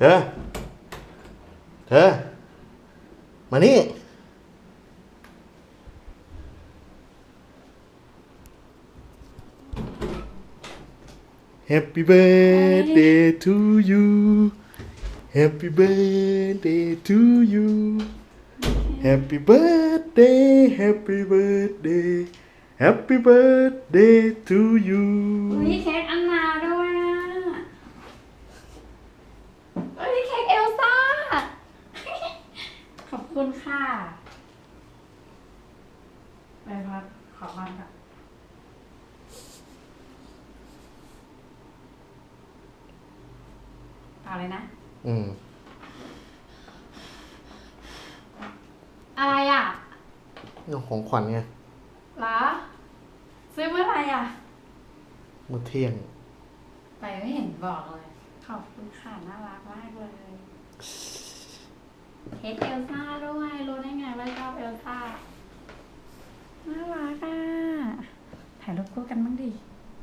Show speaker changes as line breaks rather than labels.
เธอ เธอ มานี่ Happy birthday to you Happy birthday to you Happy birthday Happy birthday Happy birthday to you
มีเค้กอันนาด้ ่ อ้ยเค้กเอลซ่า ขอบคุณค่ะไปพัดขอพัดก่อนเอาเลยนะ
อืม
อะไรอะ
นี่ของขวัญไง
เหรอซื้อเมื่อไหร่อะ
มื้อเที่ยง
ไปไม่เห็นบอกเลย ขอบคุณค่ะน่ารักมากเลยเฮดเอลซ่าด้วยรู้ได้ไงว่าชอบเอลซ่าน่ารักอะถ่ายรูปคู่กันบ้างดิ